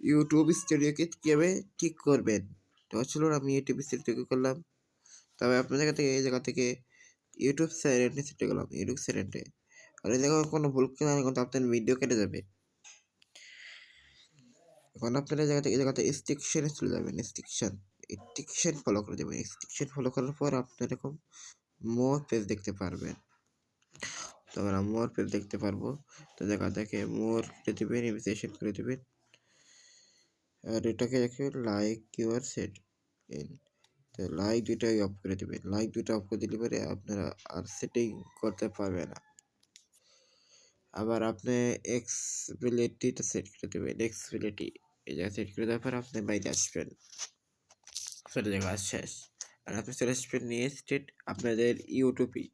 YouTube স্টুডিওকে কীভাবে ঠিক করবেন? তো চলুন, আমি ইউটিউব স্টুডিওকে করলাম। তবে আপনার জায়গা থেকে, এই জায়গা থেকে ইউটিউব চ্যানেলটি সেটে গেলাম ইউটিউব চ্যানেলটি আর এই জায়গায় কোনো ভুল কিনা কিন্তু আপনার ভিডিও কেটে যাবে। এখন আপনারা জায়গা থেকে, এই জায়গাতে স্টিকশনে চলে যাবেন স্টিকশন স্টিকশন ফলো করে দেবেন স্টিকশন ফলো করার পর আপনি এরকম মোর পেজ দেখতে পারবেন। তো আমরা মোর দেখতে পারব। তো দেখা, দেখে মোর করে দেবেন ইনভিটেশন করে দেবেন। আর এটাকে দেখে লাইক ইউর সেট ইন তো লাইক দুইটাই অফ করে দেবেন। লাইক দুইটা অফ করে দিলে পরে আপনারা আর সেটিং করতে পারবে না। আবার আপনি এক্সবিলিটিটা সেট করে দেবেন। এক্সবিলিটি এই জায়গায় সেট করে দেওয়ার পর আপনি বাইরে আসবেন। সেটা জায়গা শেষ। আর আপনি চলে আসবেন নিয়ে স্টেট আপনাদের ইউটিউবই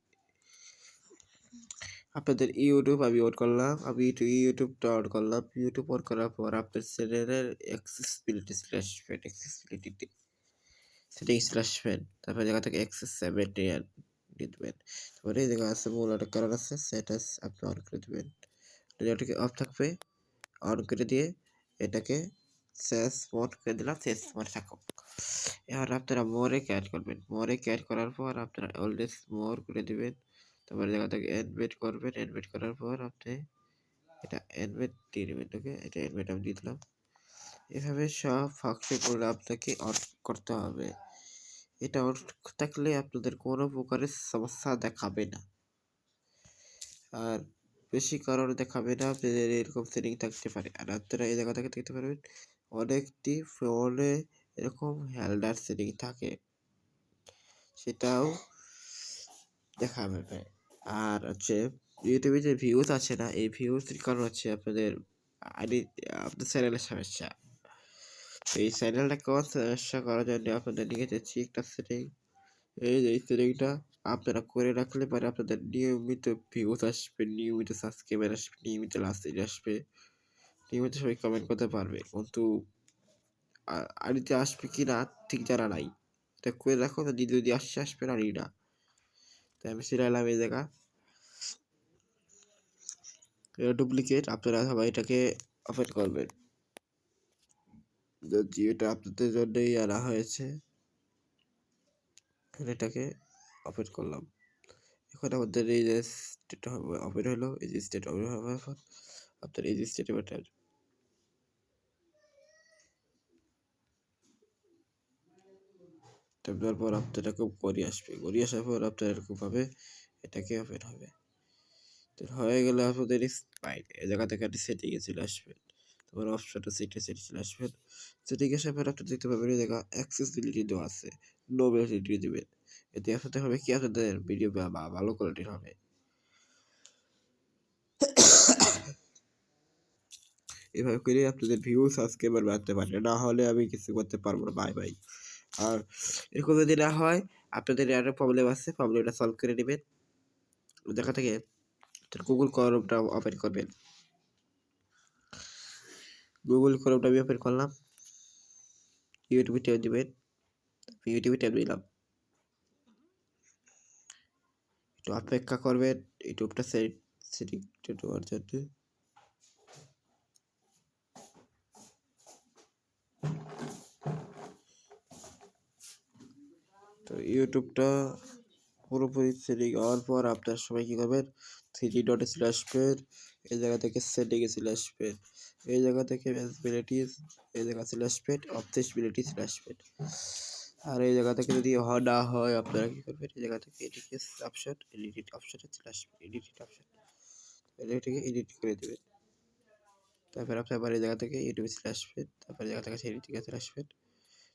আপনাদের ইউটিউব আমি অন করলাম, আমি ইউটিউবটা অন করলাম। ইউটিউব অন করার পর আপনার চ্যানেলের অ্যাক্সেসিবিলিটি চলে আসবেন অ্যাক্সেসিবিলিটিতে সেটিংস চলে আসবেন তারপর জায়গা থেকে অ্যাক্সেস সেভেন্টি দিয়ে দেবেন তারপরে এই জায়গা আছে মূল একটা কারণ আছে সেটা আপনি অন করে দেবেন। যেটাকে অফ থাকবে অন করে দিয়ে এটাকে শেষ মোড করে দিলাম শেষ মোড থাকুক। এবার আপনারা মোরে ক্যাড করবেন। মোরে ক্যাড করার পর আপনারা অলওয়েজ মোর করে দিবেন। তারপরে জায়গা থেকে অ্যাডমিট করবেন অ্যাডমিট করার পর আপনি এটা অ্যাডমিট দিয়ে দেবেন ওকে এটা অ্যাডমিট আমি দিয়ে দিলাম। এভাবে সব ফাংশনগুলো আপনাকে অন করতে হবে। এটা অন থাকলে আপনাদের কোনো প্রকারের সমস্যা দেখাবে না। আর বেশি কারণ দেখাবে না, আপনাদের এরকম সেটিং থাকতে পারে। আর আপনারা এই জায়গা থেকে দেখতে পারবেন, অনেকটি ফোনে এরকম হেল্ডার সেটিং থাকে। সেটাও দেখাবে আর হচ্ছে ইউটিউবে যে ভিউজ আছে না, এই ভিউজের কারণ হচ্ছে আপনাদের আইডি আপনার চ্যানেলের সমস্যা। এই চ্যানেলটা চ্যানেলটাকে সমস্যা করার জন্য আপনাদের নিয়ে যাচ্ছি একটা সেটিং এই যে সেটিংটা আপনারা করে রাখলে পরে আপনাদের নিয়মিত ভিউজ আসবে, নিয়মিত সাবস্ক্রাইবার আসবে, নিয়মিত লাস্ট আসবে। নিয়মিত সবাই কমেন্ট করতে পারবে। কিন্তু আড়িতে আসবে কি না ঠিক জানা নাই। এটা করে রাখো দিদি যদি আসছে, আসবে না না। তাই আমি সিরাইলাম এই জায়গা ডুপ্লিকেট আপনারা সবাই এটাকে ওপেন করবেন যদি এটা আপনাদের জন্যই আনা হয়েছে এটাকে ওপেন করলাম এখন আমাদের এই যে স্টেট ওপেন হলো এই যে স্টেট ওপেন হওয়ার পর আপনার এই যে স্টেট স্টেটে বাটন দেওয়ার পর আপনার এরকম গড়ি আসবে। গড়ি আসার পর আপনার এরকমভাবে এটাকে ওপেন হবে। তো হয়ে গেলে আপনাদের স্পাইট এই জায়গা থেকে আপনি সেটিংয়ে চলে আসবেন। তারপর অপশনটা সেটে সেটে চলে আসবেন। সেটিং আসার পর আপনি দেখতে পাবেন এই জায়গা অ্যাক্সেসিবিলিটি দেওয়া আছে নো ভ্যালিডিটি দেবেন। এতে আপনাদের হবে কি? আপনাদের ভিডিও বা ভালো কোয়ালিটির হবে। এভাবে করে আপনাদের ভিউ সাবস্ক্রাইবার বাড়তে পারে। না হলে আমি কিছু করতে পারব না। বাই বাই আর এরকম যদি না হয়, আপনাদের আরও প্রবলেম আছে প্রবলেমটা সলভ করে নেবেন। দেখা থেকে গুগল করমটা ওপেন করবেন। গুগল করমটা আমি ওপেন করলাম। ইউটিউবে ট্যাব দিবেন। ইউটিউবে ট্যাব দিলাম। একটু অপেক্ষা করবেন। ইউটিউবটা সেট সেটিং দেওয়ার জন্য তো ইউটিউবটা পুরোপুরি সেটিং হওয়ার পর আপনার সবাই কী করবেন? থ্রি ডটে চলে আসবেন এই জায়গা থেকে সেটিংয়ে চলে আসবেন এই জায়গা থেকে ভ্যাসবিলিটিস এই জায়গা চলে আসবেন অপসেসবিলিটি চলে আসবেন আর এই জায়গা থেকে যদি না হয়, আপনারা কী করবেন? এই জায়গা থেকে এডিটিং অপশন এডিট অপশনে চলে আসবেন এডিট অপশন এডিটকে এডিট করে দেবেন। তারপর আপনি আবার এই জায়গা থেকে ইউটিউবে চলে আসবেন তারপর জায়গা থেকে এডিটিংয়ে চলে আসবেন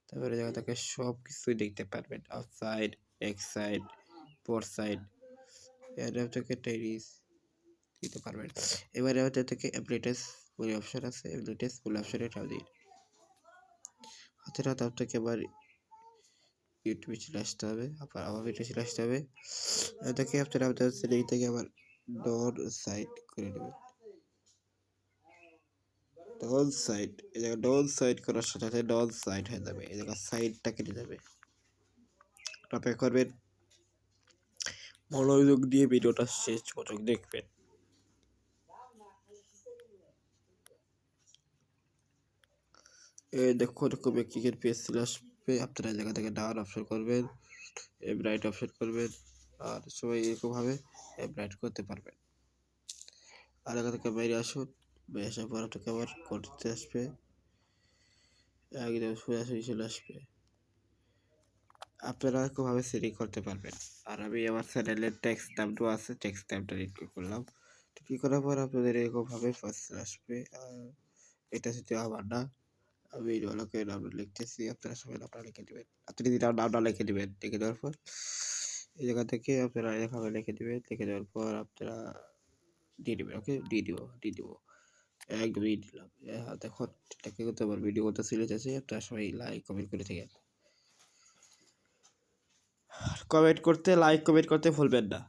তারপরে জায়গা থেকে সব কিছুই দেখতে পারবেন। আউটসাইড এক সাইড ফোর সাইড এর থেকে টেরিস দিতে পারবেন। এবারে হচ্ছে থেকে অ্যাপ্লিটেস বলে অপশন আছে। অ্যাপ্লিটেস বলে অপশনে টাও দিন। হাতের হাত আপনাকে আবার ইউটিউবে চলে আসতে হবে। আবার আবার ভিডিও চলে আসতে হবে। এটাকে আপনারা আপনার সেটিং থেকে আবার ডট সাইড করে নেবেন। ডবল সাইড এই জায়গায় ডবল সাইড করার সাথে সাথে ডবল সাইড হয়ে যাবে। এই জায়গায় সাইডটা কেটে যাবে। অপেক্ষা করবেন। মনোযোগ দিয়ে ভিডিওটা শেষ পর্যন্ত দেখবেন। এই দেখো, এরকম কিকের পেজ চলে আসবে। আপনারা জায়গা থেকে ডাউন অপশন করবেন এ ব্রাইট অপশন করবেন, আর সবাই এরকমভাবে এ ব্রাইট করতে পারবেন। আর এখান থেকে বাইরে আসুন। আসার পর আপনাকে আবার করতে আসবে। একদম সোজাসুজি চলে আসবে। আপনারা এরকমভাবে সেটিং করতে পারবেন আর আমি আমার চ্যানেলের ট্যাক্স নামটা আছে ট্যাক্স নামটা রিড করলাম। তো কী করার পর আপনাদের এরকমভাবে ফার্স্ট আসবে। আর এটা যদি আমার না, আমি রোলকে নামটা লিখতেছি। আপনারা সবাই নামটা লিখে দেবেন। আপনি যদি নামটা লিখে দেবেন, লিখে দেওয়ার পর এই জায়গা থেকে আপনারা এভাবে লিখে দেবেন। লিখে দেওয়ার পর আপনারা দিয়ে দেবেন ওকে দিয়ে দিব দিয়ে দিব। একদম দিয়ে দিলাম হ্যাঁ দেখুন এটাকে কিন্তু আমার ভিডিও করতে সিরিয়াস আছে আপনারা সবাই লাইক কমেন্ট করে থাকেন কমেন্ট করতে লাইক কমেন্ট করতে ভুলবেন না।